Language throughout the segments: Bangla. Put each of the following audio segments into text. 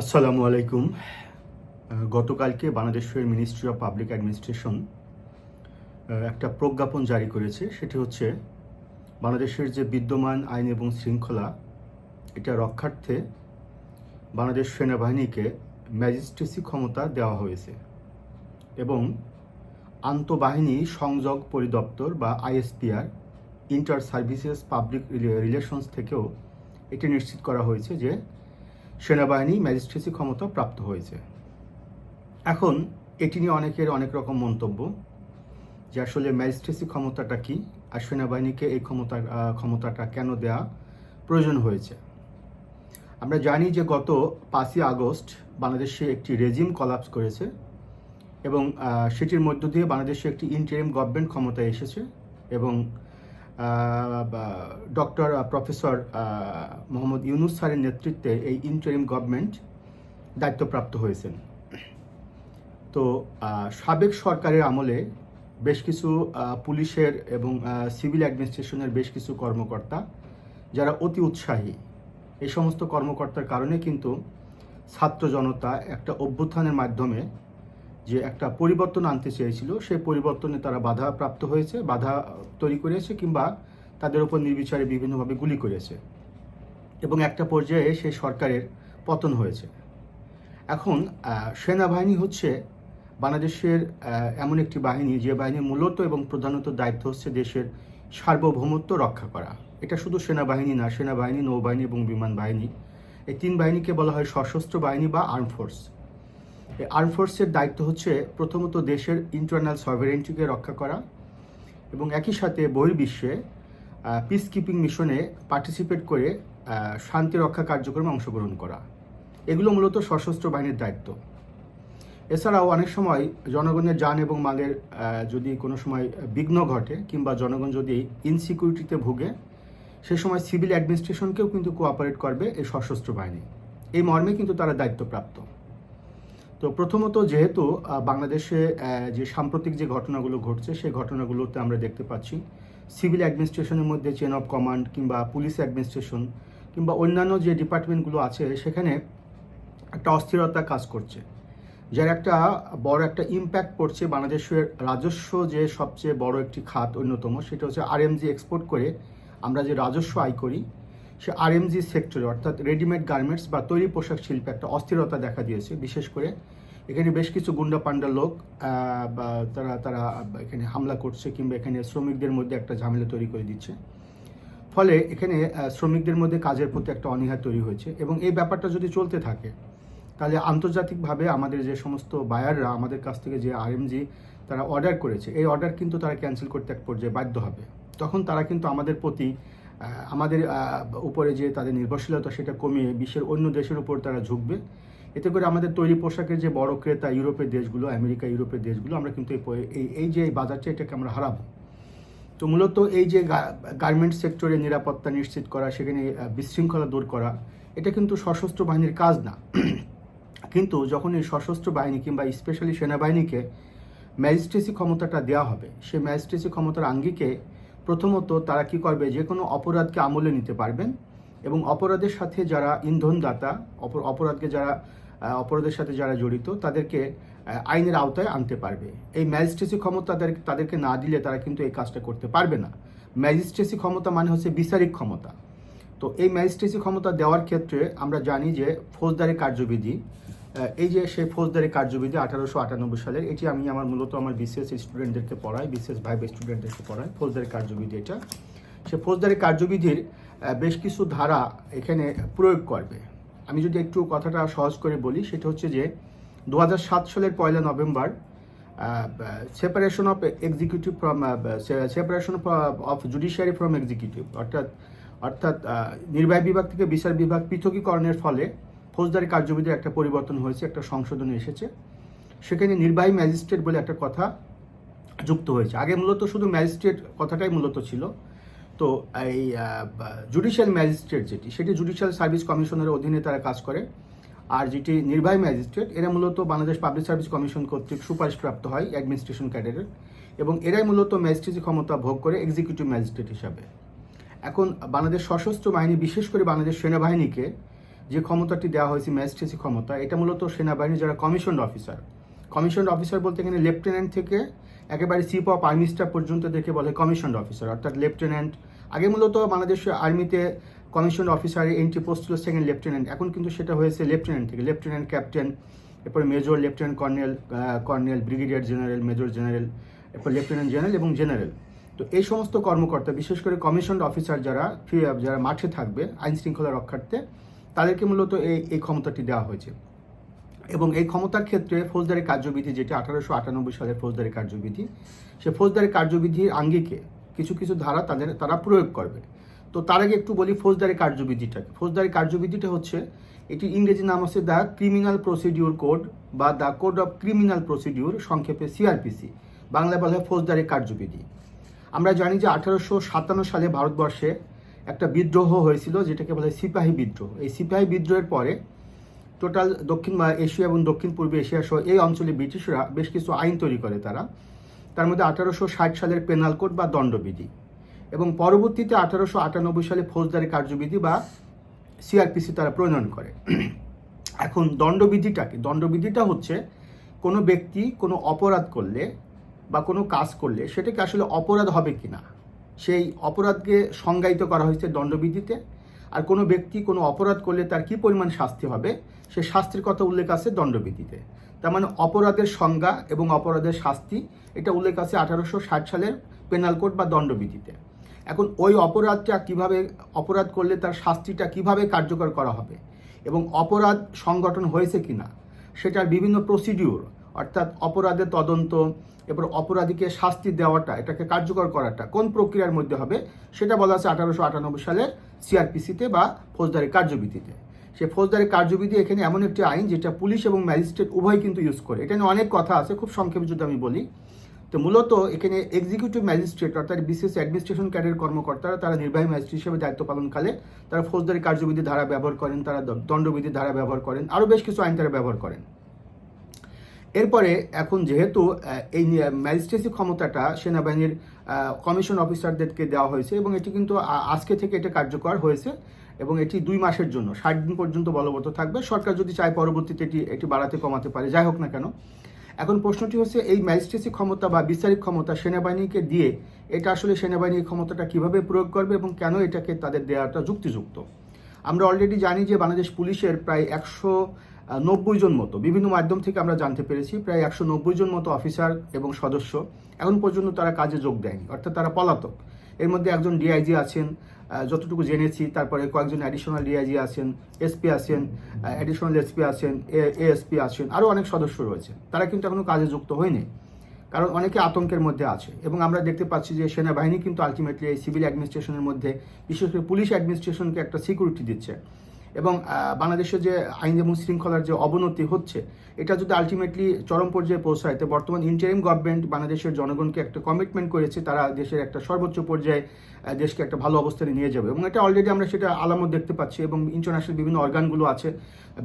আসসালামু আলাইকুম। গতকালকে বাংলাদেশের মিনিস্ট্রি অফ পাবলিক অ্যাডমিনিস্ট্রেশন একটা প্রজ্ঞাপন জারি করেছে। সেটি হচ্ছে, বাংলাদেশের যে বিদ্যমান আইন এবং শৃঙ্খলা, এটা রক্ষার্থে বাংলাদেশ সেনাবাহিনীকে ম্যাজিস্ট্রেসি ক্ষমতা দেওয়া হয়েছে এবং আন্তঃবাহিনী সংযোগ পরিদপ্তর বা ISPR inter services public relations থেকেও এটি নিশ্চিত করা হয়েছে যে সেনাবাহিনী, ম্যাজিস্ট্রেসি ক্ষমতা প্রাপ্ত হয়েছে। এখন এটি নিয়ে অনেকের অনেক রকম মন্তব্য যে আসলে ম্যাজিস্ট্রেসি ক্ষমতাটা কি আর সেনাবাহিনীকে এই ক্ষমতা ক্ষমতাটা কেন দেয়া প্রয়োজন হয়েছে। আমরা জানি যে গত পাঁচই আগস্ট বাংলাদেশে একটি রেজিম কলাপস করেছে এবং সেটির মধ্য দিয়ে বাংলাদেশে একটি ইন্টারিম গভর্নমেন্ট ক্ষমতায় এসেছে এবং ডক্টর প্রফেসর মোহাম্মদ ইউনুস স্যারের নেতৃত্বে এই ইন্টারিম গভর্নমেন্ট দায়িত্বপ্রাপ্ত হয়েছেন। তো সাবেক সরকারের আমলে বেশ কিছু পুলিশের এবং সিভিল অ্যাডমিনিস্ট্রেশনের বেশ কিছু কর্মকর্তা যারা অতি উৎসাহী, এই সমস্ত কর্মকর্তার কারণে কিন্তু ছাত্র জনতা একটা অভ্যুত্থানের মাধ্যমে যে একটা পরিবর্তন আনতে চেয়েছিল, সেই পরিবর্তনে তারা বাধা প্রাপ্ত হয়েছে, বাধা তৈরি করেছে কিংবা তাদের উপর নির্বিচারে বিভিন্নভাবে গুলি করেছে এবং একটা পর্যায়ে সেই সরকারের পতন হয়েছে। এখন সেনাবাহিনী হচ্ছে বাংলাদেশের এমন একটি বাহিনী যে বাহিনীর মূলত এবং প্রধানত দায়িত্ব হচ্ছে দেশের সার্বভৌমত্ব রক্ষা করা। এটা শুধু সেনাবাহিনী না, সেনাবাহিনী, নৌবাহিনী এবং বিমান বাহিনী। এই তিন বাহিনীকে বলা হয় সশস্ত্র বাহিনী বা আর্ম ফোর্স। আর্ম ফোর্সের দায়িত্ব হচ্ছে প্রথমত দেশের ইন্টারনাল সভারেন্টিকে রক্ষা করা এবং একই সাথে বহির্বিশ্বে পিস কিপিং মিশনে পার্টিসিপেট করে শান্তি রক্ষা কার্যক্রমে অংশগ্রহণ করা। এগুলো মূলত সশস্ত্র বাহিনীর দায়িত্ব। এছাড়াও অনেক সময় জনগণের যান এবং মালের যদি কোনো সময় বিঘ্ন ঘটে কিংবা জনগণ যদি ইনসিকিউরিটিতে ভুগে, সে সময় সিভিল অ্যাডমিনিস্ট্রেশনকেও কিন্তু কোঅপারেট করবে এই সশস্ত্র বাহিনী। এই মর্মে কিন্তু তারা দায়িত্বপ্রাপ্ত। তো প্রথমত যেহেতু বাংলাদেশে যে সাম্প্রতিক যে ঘটনাগুলো ঘটছে, সেই ঘটনাগুলোতে আমরা দেখতে পাচ্ছি সিভিল অ্যাডমিনিস্ট্রেশনের মধ্যে চেন অফ কমান্ড কিংবা পুলিশ অ্যাডমিনিস্ট্রেশন কিংবা অন্যান্য যে ডিপার্টমেন্টগুলো আছে, সেখানে একটা অস্থিরতা কাজ করছে, যার একটা বড় একটা ইম্প্যাক্ট পড়ছে বাংলাদেশের রাজস্ব যে সবচেয়ে বড় একটি খাত অন্যতম, সেটা হচ্ছে আরএমজি এক্সপোর্ট করে আমরা যে রাজস্ব আয় করি সে আরএমজি সেক্টরে অর্থাৎ রেডিমেড গার্মেন্টস বা তৈরি পোশাক শিল্পে একটা অস্থিরতা দেখা দিয়েছে, বিশেষ করে এখানে বেশ কিছু গুন্ডা পান্ডা লোক বা তারা তারা এখানে হামলা করছে কিংবা এখানে শ্রমিকদের মধ্যে একটা ঝামেলা তৈরি করে দিচ্ছে। ফলে এখানে শ্রমিকদের মধ্যে কাজের প্রতি একটা অনীহা তৈরি হয়েছে এবং এই ব্যাপারটা যদি চলতে থাকে, তাহলে আন্তর্জাতিকভাবে আমাদের যে সমস্ত বায়াররা আমাদের কাছ থেকে যে আরএমজি তারা অর্ডার করেছে, এই অর্ডার কিন্তু তারা ক্যান্সেল করতে এক পর্যায়ে বাধ্য হবে। তখন তারা কিন্তু আমাদের প্রতি আমাদের উপরে যে তাদের নির্ভরশীলতা সেটা কমিয়ে বিশ্বের অন্য দেশের উপর তারা ঝুঁকবে। এতে করে আমাদের তৈরি পোশাকের যে বড় ক্রেতা ইউরোপের দেশগুলো, আমেরিকা, ইউরোপের দেশগুলো, আমরা কিন্তু এই এই যে এই বাজারটা এটাকে আমরা হারাবো। তো মূলত এই যে গার্মেন্টস সেক্টরে নিরাপত্তা নিশ্চিত করা, সেখানে বিশৃঙ্খলা দূর করা, এটা কিন্তু সশস্ত্র বাহিনীর কাজ না। কিন্তু যখন এই সশস্ত্র বাহিনী কিংবা স্পেশালি সেনাবাহিনীকে ম্যাজিস্ট্রেসি ক্ষমতাটা দেওয়া হবে, সেই ম্যাজিস্ট্রেসি ক্ষমতার আঙ্গিকে প্রথমত তারা কি করবে? যে কোনো অপরাধকে আমলে নিতে পারবেন এবং অপরাধের সাথে যারা ইন্ধনদাতা, অপর- অপরাধকে যারা অপরাধের সাথে যারা জড়িত, তাদেরকে আইনের আওতায় আনতে পারবে। এই ম্যাজিস্ট্রেসি ক্ষমতা তাদের, তাদেরকে না দিলে তারা কিন্তু এই কাজটা করতে পারবে না। ম্যাজিস্ট্রেসি ক্ষমতা মানে হচ্ছে বিচারিক ক্ষমতা। তো এই ম্যাজিস্ট্রেসি ক্ষমতা দেওয়ার ক্ষেত্রে আমরা জানি যে ফৌজদারি কার্যবিধি এই যে সেই ফৌজদারি কার্যবিধি আঠারোশো আটানব্বই সালের, এটি আমি আমার মূলত আমার বিসিএস স্টুডেন্টদেরকে পড়াই বিসিএস ভাইব স্টুডেন্টদেরকে পড়াই, ফৌজদারি কার্যবিধি এটা। সে ফৌজদারি কার্যবিধির বেশ কিছু ধারা এখানে প্রয়োগ করবে। আমি যদি একটু কথাটা সহজ করে বলি, সেটা হচ্ছে যে দু হাজার সাত সালের পয়লা November separation of executive from separation of judiciary from executive অর্থাৎ অর্থাৎ নির্বাহী বিভাগ থেকে বিচার বিভাগ পৃথকীকরণের ফলে ফৌজদারি কার্যবিধির একটা পরিবর্তন হয়েছে, একটা সংশোধনী এসেছে। সেখানে নির্বাহী ম্যাজিস্ট্রেট বলে একটা কথা যুক্ত হয়েছে। আগে মূলত শুধু ম্যাজিস্ট্রেট কথাটাই মূলত ছিল। তো এই জুডিশিয়াল ম্যাজিস্ট্রেট যেটি, সেটি জুডিশিয়াল সার্ভিস কমিশনের অধীনে তারা কাজ করে। আর যেটি নির্বাহী ম্যাজিস্ট্রেট, এরা মূলত বাংলাদেশ পাবলিক সার্ভিস কমিশন কর্তৃক সুপারিশপ্রাপ্ত হয় অ্যাডমিনিস্ট্রেশন ক্যাডারের এবং এরাই মূলত ম্যাজিস্ট্রেসি ক্ষমতা ভোগ করে এক্সিকিউটিভ ম্যাজিস্ট্রেট হিসাবে। এখন বাংলাদেশ সশস্ত্র বাহিনী, বিশেষ করে বাংলাদেশ সেনাবাহিনীকে যে ক্ষমতাটি দেওয়া হয়েছে ম্যাজিস্ট্রেসি ক্ষমতা, এটা মূলত সেনাবাহিনীর যারা কমিশন অফিসার। কমিশন অফিসার বলতে এখানে লেফটেন্যান্ট থেকে একেবারে চিফ অফ আর্মি স্টাফ পর্যন্ত দেখে বলে কমিশন অফিসার, অর্থাৎ লেফটেন্যান্ট। আগে মূলত বাংলাদেশ আর্মিতে কমিশন অফিসারের এন্ট্রি পোস্ট ছিল সেকেন্ড লেফটেন্যান্ট। এখন কিন্তু সেটা হয়েছে লেফটেন্যান্ট থেকে। লেফটেন্যান্ট, ক্যাপ্টেন, এরপরে major, lieutenant colonel colonel, brigadier general, major general, এরপর লেফটেন্যান্ট জেনারেল এবং জেনারেল। তো এই সমস্ত কর্মকর্তা, বিশেষ করে কমিশন অফিসার যারা যারা মাঠে থাকবে আইন শৃঙ্খলা রক্ষার্থে তাদেরকে মূলত এই এই ক্ষমতাটি দেওয়া হয়েছে। এবং এই ক্ষমতার ক্ষেত্রে ফৌজদারি কার্যবিধি যেটা আঠারোশো আটানব্বই সালের ফৌজদারি কার্যবিধি, সে ফৌজদারি কার্যবিধির আঙ্গিকে কিছু কিছু ধারা তাদের, তারা প্রয়োগ করবে। তো তার আগে একটু বলি ফৌজদারি কার্যবিধিটাকে। ফৌজদারি কার্যবিধিটা হচ্ছে, এটি ইংরেজি নাম হচ্ছে দ্য ক্রিমিনাল প্রসিডিউর কোড বা the code of criminal procedure, সংক্ষেপে সিআরপিসি, বাংলায় বলা হয় ফৌজদারি কার্যবিধি। আমরা জানি যে আঠারোশো সাতান্ন সালে ভারতবর্ষে একটা বিদ্রোহ হয়েছিল যেটাকে বলে সিপাহী বিদ্রোহ। এই সিপাহী বিদ্রোহের পরে টোটাল দক্ষিণ এশিয়া এবং দক্ষিণ পূর্ব এশিয়া সহ এই অঞ্চলে ব্রিটিশরা বেশ কিছু আইন তৈরি করে তারা। তার মধ্যে আঠারোশো ষাট সালের পেনাল কোড বা দণ্ডবিধি এবং পরবর্তীতে আঠারোশো আটানব্বই সালে ফৌজদারি কার্যবিধি বা সিআরপিসি তারা প্রণয়ন করে। এখন দণ্ডবিধিটাকে দণ্ডবিধিটা হচ্ছে কোনো ব্যক্তি কোনো অপরাধ করলে বা কোনো কাজ করলে সেটাকে আসলে অপরাধ হবে কিনা সেই অপরাধকে সংজ্ঞায়িত করা হয়েছে দণ্ডবিধিতে। আর কোনো ব্যক্তি কোনো অপরাধ করলে তার কি পরিমাণ শাস্তি হবে? সে শাস্তির কথা উল্লেখ আছে দণ্ডবিধিতে। তার মানে অপরাধের সংজ্ঞা এবং অপরাধের শাস্তি, এটা উল্লেখ আছে আঠারোশো ষাট সালের পেনাল কোড বা দণ্ডবিধিতে। এখন ওই অপরাধটা কীভাবে, অপরাধ করলে তার শাস্তিটা কীভাবে কার্যকর করা হবে? এবং অপরাধ সংগঠন হয়েছে কিনা? সেটার বিভিন্ন প্রসিডিউর অর্থাৎ অপরাধের তদন্ত এরপর অপরাধীকে শাস্তি দেওয়াটা, এটাকে কার্যকর করাটা কোন প্রক্রিয়ার মধ্যে হবে সেটা বলা আছে আঠারোশো আটানব্বই সালে সিআরপিসিতে বা ফৌজদারি কার্যবিধিতে। সে ফৌজদারি কার্যবিধি এখানে এমন একটি আইন যেটা পুলিশ এবং ম্যাজিস্ট্রেট উভয় কিন্তু ইউজ করে। এটা নিয়ে অনেক কথা আছে, খুব সংক্ষেপে যদি আমি বলি। তো মূলত এখানে এক্সিকিউটিভ ম্যাজিস্ট্রেট অর্থাৎ বিশেষ অ্যাডমিনিস্ট্রেশন ক্যাডারের কর্মকর্তারা, তারা নির্বাহী ম্যাজিস্ট্রেট হিসেবে দায়িত্ব পালনকালে তারা ফৌজদারি কার্যবিধি ধারা ব্যবহার করেন, তারা দণ্ডবিধি ধারা ব্যবহার করেন, আরও বেশ কিছু আইন তারা ব্যবহার করেন। এরপরে এখন যেহেতু এই ম্যাজিস্ট্রেসি ক্ষমতাটা সেনাবাহিনীর কমিশন অফিসারদেরকে দেওয়া হয়েছে এবং এটি কিন্তু আজকে থেকে এটা কার্যকর হয়েছে এবং এটি দুই মাসের জন্য, ষাট দিন পর্যন্ত বলবৎ থাকবে। সরকার যদি চায় পরবর্তীতে এটি এটি বাড়াতে কমাতে পারে, যাই হোক না কেন। এখন প্রশ্নটি হচ্ছে, এই ম্যাজিস্ট্রেসি ক্ষমতা বা বিচারিক ক্ষমতা সেনাবাহিনীকে দিয়ে এটা আসলে সেনাবাহিনীর ক্ষমতাটা কীভাবে প্রয়োগ করবে এবং কেন এটাকে তাদের দেওয়াটা যুক্তিযুক্ত? আমরা অলরেডি জানি যে বাংলাদেশ পুলিশের প্রায় একশো নব্বই জন মতো। বিভিন্ন মাধ্যম থেকে আমরা জানতে পেরেছি, প্রায় একশো নব্বই জন মতো অফিসার এবং সদস্য এখন পর্যন্ত তারা কাজে যোগ দেয়নি, অর্থাৎ তারা পলাতক। এর মধ্যে একজন ডিআইজি আছেন যতটুকু জেনেছি, তারপরে কয়েকজন অ্যাডিশনাল ডিআইজি আছেন এসপি আছেন অ্যাডিশনাল এসপি আছেন এএসপি আছেন, আরও অনেক সদস্য রয়েছে তারা কিন্তু এখনও কাজে যুক্ত হয়নি, কারণ অনেকে আতঙ্কের মধ্যে আছে এবং আমরা দেখতে পাচ্ছি যে সেনাবাহিনী কিন্তু আলটিমেটলি এই সিভিল অ্যাডমিনিস্ট্রেশনের মধ্যে, বিশেষ করে পুলিশ অ্যাডমিনিস্ট্রেশনকে একটা সিকিউরিটি দিচ্ছে। এবং বাংলাদেশে যে আইন এবং শৃঙ্খলার যে অবনতি হচ্ছে, এটা যদি আলটিমেটলি চরম পর্যায়ে পৌঁছায়, তো বর্তমান ইন্টারিম গভর্নমেন্ট বাংলাদেশের জনগণকে একটা কমিটমেন্ট করেছে, তারা দেশের একটা সর্বোচ্চ পর্যায়ে দেশকে একটা ভালো অবস্থানে নিয়ে যাবে। এবং এটা অলরেডি আমরা সেটা আলামত দেখতে পাচ্ছি এবং ইন্টারন্যাশনাল বিভিন্ন অর্গানগুলো আছে,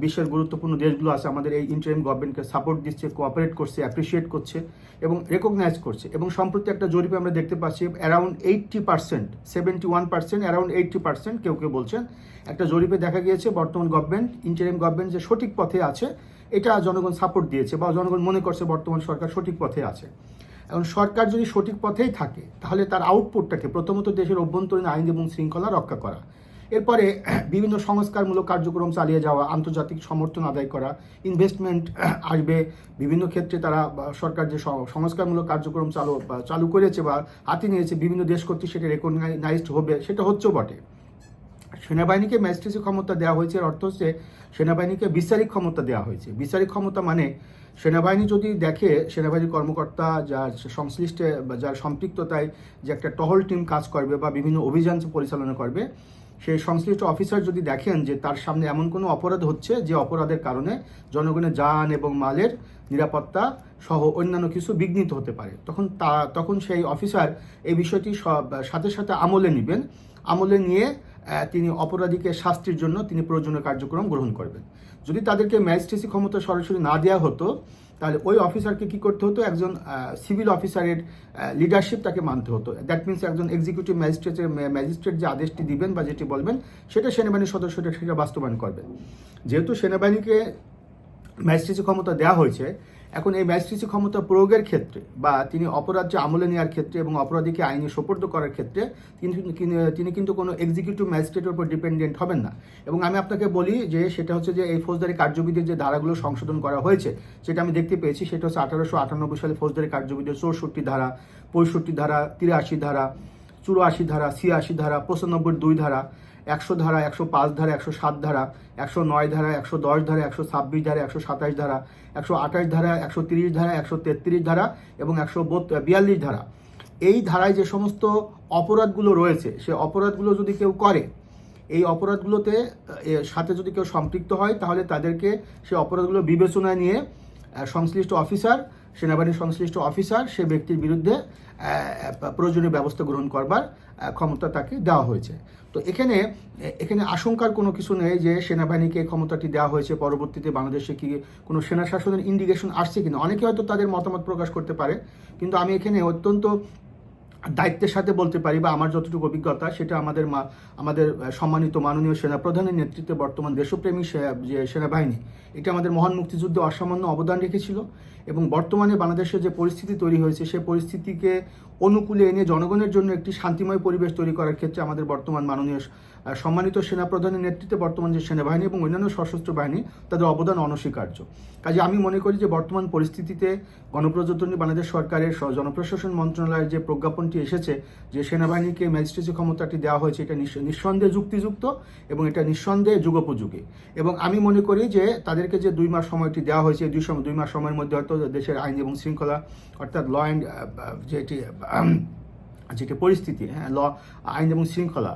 বিশ্বের গুরুত্বপূর্ণ দেশগুলো আছে, আমাদের এই ইন্টারিম গভর্নমেন্টকে সাপোর্ট দিচ্ছে কোঅপারেট করছে অ্যাপ্রিসিয়েট করছে এবং রেকগনাইজ করছে। এবং সম্প্রতি একটা জরিপে আমরা দেখতে পাচ্ছি around eighty percent seventy one percent around eighty percent কেউ কেউ বলছেন, একটা জরিপে দেখা গিয়েছে বর্তমান গভর্নমেন্ট ইন্টারিম গভর্নমেন্ট যে সঠিক পথে আছে, এটা জনগণ সাপোর্ট দিয়েছে বা জনগণ মনে করছে বর্তমান সরকার সঠিক পথে আছে। এখন সরকার যদি সঠিক পথেই থাকে, তাহলে তার আউটপুটটাকে প্রথমত দেশের অভ্যন্তরীণ আইন এবং শৃঙ্খলা রক্ষা করা। এরপরে বিভিন্ন সংস্কারমূলক কার্যক্রম চালিয়ে যাওয়া, আন্তর্জাতিক সমর্থন আদায় করা ইনভেস্টমেন্ট আসবে। বিভিন্ন ক্ষেত্রে তারা সরকার যে সংস্কারমূলক কার্যক্রম চালু চালু করেছে বা হাতে নিয়েছে, বিভিন্ন দেশ কর্তৃক সেটা রেকগনাইজড হবে, সেটা হচ্ছেও বটে। সেনাবাহিনীকে ম্যাজিস্ট্রেসি ক্ষমতা দেওয়া হয়েছে, এর অর্থ হচ্ছে সেনাবাহিনীকে বিচারিক ক্ষমতা দেওয়া হয়েছে। বিচারিক ক্ষমতা মানে সেনাবাহিনী যদি দেখে সেনাবাহিনীর কর্মকর্তা যার সংশ্লিষ্ট যার সম্পৃক্ততায় যে একটা টহল টিম কাজ করবে বা বিভিন্ন অভিযান পরিচালনা করবে সেই সংশ্লিষ্ট অফিসার যদি দেখেন যে তার সামনে এমন কোনো অপরাধ হচ্ছে যে অপরাধের কারণে জনগণের যান এবং মালের নিরাপত্তা সহ অন্যান্য কিছু বিঘ্নিত হতে পারে, তখন তা, তখন সেই অফিসার এই বিষয়টি সাথে সাথে আমলে নেবেন। আমলে নিয়ে তিনি অপরাধীকে শাস্তির জন্য তিনি প্রয়োজনীয় কার্যক্রম গ্রহণ করবেন। যদি তাদেরকে ম্যাজিস্ট্রেসি ক্ষমতা সরাসরি না দেওয়া হতো, তাহলে ওই অফিসারকে কি করতে হতো? একজন সিভিল অফিসারের লিডারশিপ তাকে মানতে হতো। দ্যাট মিনস একজন এক্সিকিউটিভ ম্যাজিস্ট্রেটের ম্যাজিস্ট্রেট যে আদেশটি দিবেন বা যেটি বলবেন, সেটা সেনাবাহিনীর সদস্যরা সেটা বাস্তবায়ন করবে। যেহেতু সেনাবাহিনীকে ম্যাজিস্ট্রেসি ক্ষমতা দেওয়া হয়েছে এখন এই ম্যাজিস্ট্রেসি ক্ষমতা প্রয়োগের ক্ষেত্রে বা তিনি অপরাধ যে আমলে নেওয়ার ক্ষেত্রে এবং অপরাধীকে আইনে সোপর্দ করার ক্ষেত্রে তিনি কিন্তু- কোনো এক্সিকিউটিভ ম্যাজিস্ট্রেটের উপর ডিপেন্ডেন্ট হবেন না। এবং আমি আপনাকে বলি যে সেটা হচ্ছে যে এই ফৌজদারি কার্যবিধির যে ধারাগুলো সংশোধন করা হয়েছে, সেটা আমি দেখতে পেয়েছি। সেটা হচ্ছে আঠারোশো আটানব্বই সালে ফৌজদারি কার্যবিধির চৌষট্টি ধারা, পঁয়ষট্টি ধারা, তিরাশি ধারা, চুরাশি ধারা, ছিয়াশি ধারা পঁচানব্বই দুই ধারা একশো ধারা, একশো পাঁচ ধারা, একশো সাত ধারা, একশো নয় ধারা, একশো দশ ধারা, একশো ছাব্বিশ ধারা, একশো সাতাশ ধারা, একশো আঠাশ ধারা, একশো তিরিশ ধারা, একশো তেত্রিশ ধারা এবং একশো বিয়াল্লিশ ধারা। এই ধারায় যে সমস্ত অপরাধগুলো রয়েছে, সে অপরাধগুলো যদি কেউ করে, এই অপরাধগুলোতে সাথে যদি কেউ সম্পৃক্ত হয়, তাহলে তাদেরকে সে অপরাধগুলো বিবেচনায় নিয়ে সংশ্লিষ্ট অফিসার, সেনাবাহিনীর সংশ্লিষ্ট অফিসার, সে ব্যক্তির বিরুদ্ধে প্রয়োজনীয় ব্যবস্থা গ্রহণ করবার ক্ষমতা তাকে দেওয়া হয়েছে। তো এখানে এখানে আশঙ্কার কোনো কিছু নেই যে সেনাবাহিনীকে ক্ষমতাটি দেওয়া হয়েছে, পরবর্তীতে বাংলাদেশে কি কোনো সেনা শাসনের ইন্ডিকেশন আসছে কিনা? অনেকে হয়তো তাদের মতামত প্রকাশ করতে পারে, কিন্তু আমি এখানে অত্যন্ত দায়িত্বের সাথে বলতে পারি বা আমার যতটুকু অভিজ্ঞতা, সেটা আমাদের মা, আমাদের সম্মানিত মাননীয় সেনাপ্রধানের নেতৃত্বে বর্তমান দেশপ্রেমী যে সেনাবাহিনী, এটা আমাদের মহান মুক্তিযুদ্ধে অসামান্য অবদান রেখেছিল। এবং বর্তমানে বাংলাদেশে যে পরিস্থিতি তৈরি হয়েছে সে পরিস্থিতিকে অনুকূলে এনে জনগণের জন্য একটি শান্তিময় পরিবেশ তৈরি করার ক্ষেত্রে আমাদের বর্তমান মাননীয় সম্মানিত সেনাপ্রধানের নেতৃত্বে বর্তমান যে সেনাবাহিনী এবং অন্যান্য সশস্ত্র বাহিনী, তাদের অবদান অনস্বীকার্য। কাজে আমি মনে করি যে বর্তমান পরিস্থিতিতে গণপ্রজাতন্ত্রী বাংলাদেশ সরকারের জনপ্রশাসন মন্ত্রণালয়ের যে প্রজ্ঞাপনটি এসেছে, যে সেনাবাহিনীকে ম্যাজিস্ট্রেসি ক্ষমতাটি দেওয়া হয়েছে, এটা নিঃসন্দেহে যুক্তিযুক্ত এবং এটা নিঃসন্দেহে যুগোপযোগী। এবং আমি মনে করি যে তাদেরকে যে দুই মাস সময়টি দেওয়া হয়েছে, দুই সময় দুই মাস সময়ের মধ্যে হয়তো দেশের আইন এবং শৃঙ্খলা, অর্থাৎ ল অ্যান্ড যেটি যেটি পরিস্থিতি হ্যাঁ ল আইন এবং শৃঙ্খলা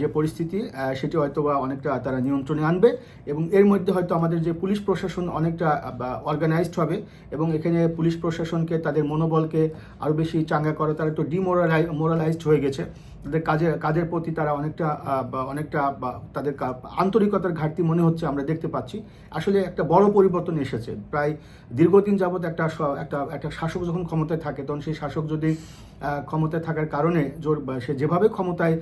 যে পরিস্থিতি সেটি হয়তো বা অনেকটা তারা নিয়ন্ত্রণে আনবে এবং এর মধ্যে হয়তো আমাদের যে পুলিশ প্রশাসন অনেকটা অর্গানাইজড হবে এবং এখানে পুলিশ প্রশাসনকে, তাদের মনোবলকে আরও বেশি চাঙ্গা করে, তারা একটু ডিমোরালাই মোরালাইজড হয়ে গেছে। তাদের কাজের কাজের প্রতি তারা অনেকটা অনেকটা তাদের আন্তরিকতার ঘাটতি মনে হচ্ছে আমরা দেখতে পাচ্ছি। আসলে একটা বড় পরিবর্তন এসেছে। প্রায় দীর্ঘদিন যাবৎ একটা একটা একটা শাসক যখন ক্ষমতায় থাকে, তখন সেই শাসক যদি ক্ষমতায় থাকার কারণে জোর সে যেভাবে ক্ষমতায়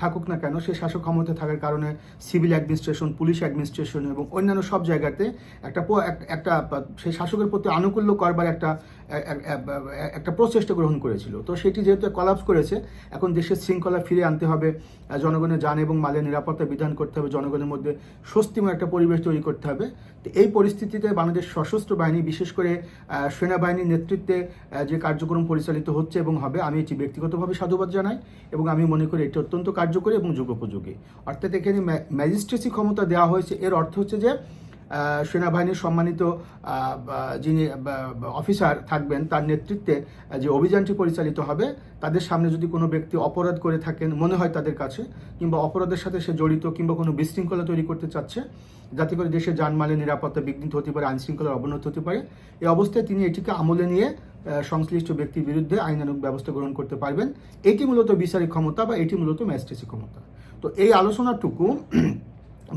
থাকুক না কেন, সে শাসক ক্ষমতায় থাকার কারণে সিভিল অ্যাডমিনিস্ট্রেশন, পুলিশ অ্যাডমিনিস্ট্রেশন এবং অন্যান্য সব জায়গাতে একটা একটা সেই শাসকের প্রতি আনুকূল্য করবার একটা একটা প্রচেষ্টা গ্রহণ করেছিল। তো সেটি যেহেতু কলাপস করেছে, এখন দেশের শৃঙ্খলা ফিরে আনতে হবে। জনগণের যান এবং মালের নিরাপত্তা বিধান করতে হবে। জনগণের মধ্যে স্বস্তিময় একটা পরিবেশ তৈরি করতে হবে। তো এই পরিস্থিতিতে বাংলাদেশ সশস্ত্র বাহিনী, বিশেষ করে সেনাবাহিনীর নেতৃত্বে যে কার্যক্রম পরিচালিত হচ্ছে এবং হবে, আমি এটি ব্যক্তিগতভাবে সাধুবাদ জানাই এবং আমি মনে করি এটি অত্যন্ত কার্যকরী এবং যুগোপযোগী। অর্থাৎ এখানে ম্যাজিস্ট্রেসি ক্ষমতা দেওয়া হয়েছে। এর অর্থ হচ্ছে যে সেনাবাহিনীর সম্মানিত যিনি অফিসার থাকবেন, তার নেতৃত্বে যে অভিযানটি পরিচালিত হবে, তাদের সামনে যদি কোনো ব্যক্তি অপরাধ করে থাকেন, মনে হয় তাদের কাছে, কিংবা অপরাধের সাথে সে জড়িত, কিংবা কোনো বিশৃঙ্খলা তৈরি করতে চাচ্ছে, যাতে করে দেশের যানমালের নিরাপত্তা বিঘ্নিত হতে পারে আইন শৃঙ্খলার অবনতি হতে পারে, এই অবস্থায় তিনি এটিকে আমলে নিয়ে সংশ্লিষ্ট ব্যক্তির বিরুদ্ধে আইনানুগ ব্যবস্থা গ্রহণ করতে পারবেন। এটি মূলত বিচারিক ক্ষমতা বা এটি মূলত ম্যাজিস্ট্রেসি ক্ষমতা। তো এই আলোচনাটুকু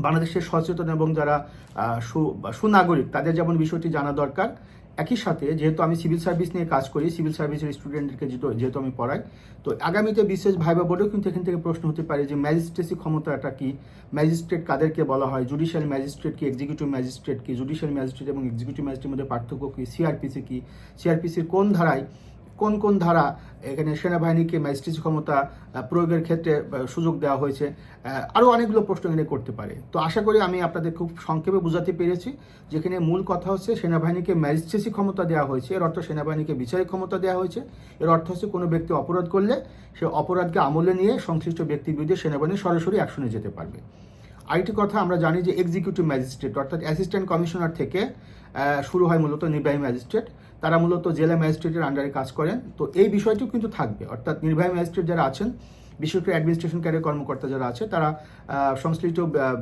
বাংলাদেশের সচেতন এবং যারা সুনাগরিক, তাদের যেমন বিষয়টি জানা দরকার, একই সাথে যেহেতু আমি সিভিল সার্ভিস নিয়ে কাজ করি, সিভিল সার্ভিসের স্টুডেন্টদেরকে যেহেতু আমি পড়াই, তো আগামীতে বিশেষ ভাইবা বোর্ডেও কিন্তু এখান থেকে প্রশ্ন হতে পারে যে ম্যাজিস্ট্রেসি ক্ষমতাটা কি? ম্যাজিস্ট্রেট কাদেরকে বলা হয়? জুডিশিয়াল ম্যাজিস্ট্রেট কি? এক্সিকিউটিভ ম্যাজিস্ট্রেট কি? জুডিশিয়াল ম্যাজিস্ট্রেট এবং এক্সিকিউটিভ ম্যাজিস্ট্রেটের মধ্যে পার্থক্য কি? সিআরপিসি কি? সিআরপিসির কোন ধারায় কোন কোন ধারা এখানে সেনাবাহিনীকে ম্যাজিস্ট্রেসি ক্ষমতা প্রয়োগের ক্ষেত্রে সুযোগ দেওয়া হয়েছে আরও অনেকগুলো প্রশ্ন এখানে করতে পারে। তো আশা করি আমি আপনাদের খুব সংক্ষেপে বোঝাতে পেরেছি, যেখানে মূল কথা হচ্ছে সেনাবাহিনীকে ম্যাজিস্ট্রেসি ক্ষমতা দেওয়া হয়েছে, এর অর্থ সেনাবাহিনীকে বিচারিক ক্ষমতা দেওয়া হয়েছে, এর অর্থ হচ্ছে কোনো ব্যক্তি অপরাধ করলে সে অপরাধকে আমলে নিয়ে সংশ্লিষ্ট ব্যক্তির বিরুদ্ধে সেনাবাহিনী সরাসরি অ্যাকশনে যেতে পারবে। আরেকটি কথা আমরা জানি যে এক্সিকিউটিভ ম্যাজিস্ট্রেট অর্থাৎ অ্যাসিস্ট্যান্ট কমিশনার থেকে শুরু হয় মূলত নির্বাহী ম্যাজিস্ট্রেট তারা মূলত জেলা ম্যাজিস্ট্রেটের আন্ডারে কাজ করেন। তো এই বিষয়টিও কিন্তু থাকবে। অর্থাৎ নির্বাহী ম্যাজিস্ট্রেট যারা আছেন, বিশেষ করে অ্যাডমিনিস্ট্রেশন ক্যারিয়ার কর্মকর্তা যারা আছে, তারা সংশ্লিষ্ট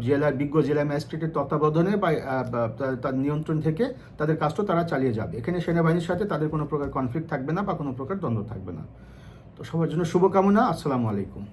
জেলার বিজ্ঞ জেলা ম্যাজিস্ট্রেটের তত্ত্বাবধানে বা তার নিয়ন্ত্রণ থেকে তাদের কাজটা তারা চালিয়ে যাবে। এখানে সেনাবাহিনীর সাথে তাদের কোনো প্রকার কনফ্লিক্ট থাকবে না বা কোনো প্রকার দ্বন্দ্ব থাকবে না। তো সবার জন্য শুভকামনা। আসসালামু আলাইকুম।